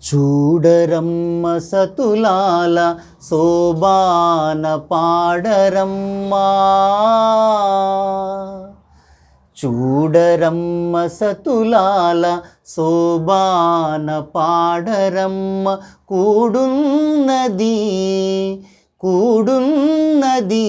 చూడరమ్మ సతులాల శోభాన పాడరమ్మా. చూడరమ్మ సతులాల శోభాన పాడరమ్మ. కూడున్నది కూడున్నది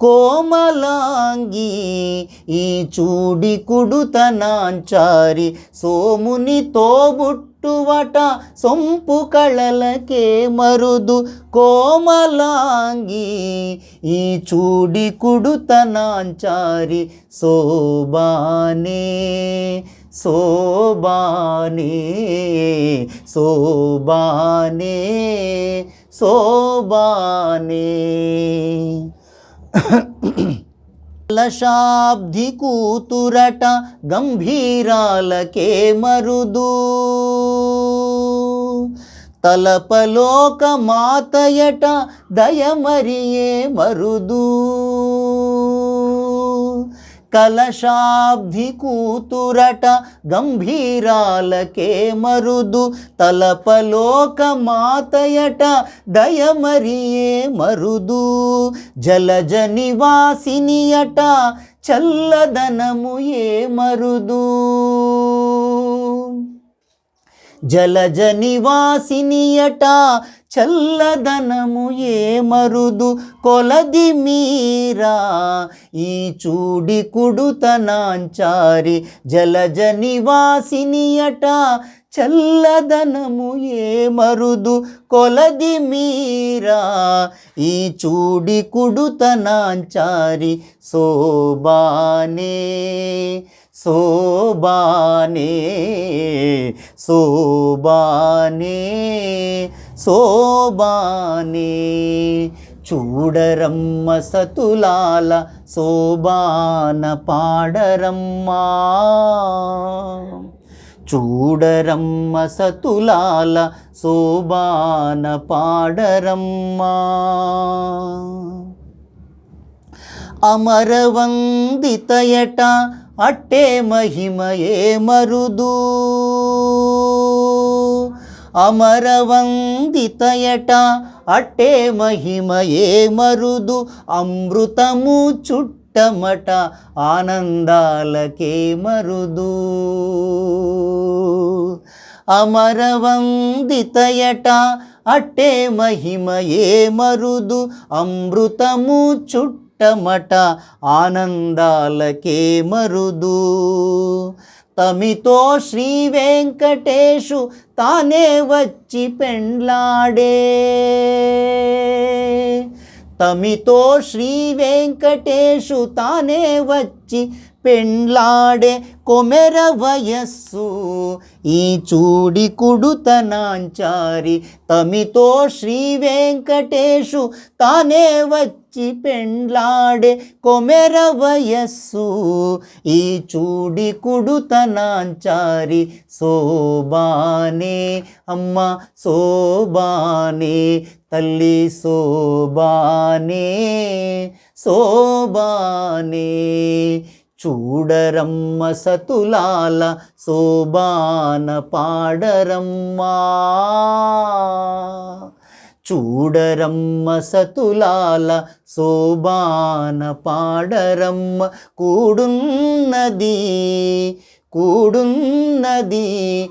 కోమలాంగి ఈ చూడి కుడుతనాంచారి సోముని తోబుట్టువట సొంపు కళలకే మరుదు కోమలాంగి ఈ చూడి కుడుతనాంచారి శోభానే శోభానే శోభానే శోభానే లశాబ్ది కూతురట గంభీరాలకే మరుదు తలపలోక మాతయట దయమరియే మరుదూ కలశాబ్ధి కూతురట గంభీరాలకే మరుదు తలపలోక మాతయట దయమరియే మరుదు జలజ నివాసినియట చల్లదనము ఏ మరుదు. జలజ నివాసినియట చల్లదనము ఏ మరుదు కొలది మీరా? ఈ చూడి కుడుతనాంచారి జలజ నివాసినియట చల్లదనము ఏ మరుదు కొలది మీరా? ఈ చూడి కుడుతనాంచారి శోభానే శోభానే శోభానే. శోభానే చూడరమ్మ సతులాల శోభాన పాడరమ్మా. చూడరమ్మ సతులాల శోభాన పాడరమ్మా. అమరవందితయట అట్టే మహిమయే మరుదూ. అమరవందితయట అట్టే మహిమయే మరుదు అమృతము చుట్టమట ఆనందాలకే మరుదు. అమరవందితయట అట్టే మహిమయే మరుదు అమృతము చుట్టమట ఆనందాలకే మరుదు. తమితో శ్రీ వెంకటేశు తానే వచ్చి పెండ్లాడే తమితో శ్రీ వెంకటేశు తానే వచ్చి పెండ్లాడే కొమెర వయస్సు ఈ చూడి కుడుతనాంచారి తమితో శ్రీ వెంకటేశు తానే వచ్చి పెండ్లాడే కొమెర వయస్సు ఈ చూడి కుడుతనాంచారి శోభానే అమ్మ శోభానే తల్లి శోభానే శోభానే చూడరమ్మ సతులాల శోభాన పాడరమ్మా. చూడరమ్మ సతులాల శోభాన పాడరమ్మ. కూడున్నది కూడున్నది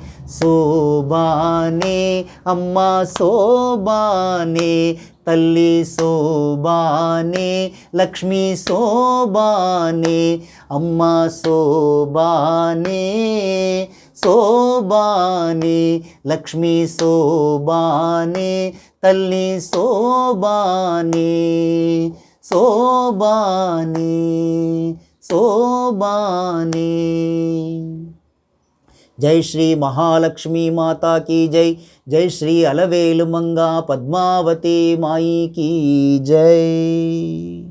శోభానే అమ్మ శోభానే తల్లి శోభానే లక్ష్మి శోభానే అమ్మ శోభానే శోభానే లక్ష్మి శోభానే తల్లి శోభానే శోభానే శోభానే. जय श्री महालक्ष्मी माता की जय। जय श्री अलवेलुमंगा पद्मावती माई की जय।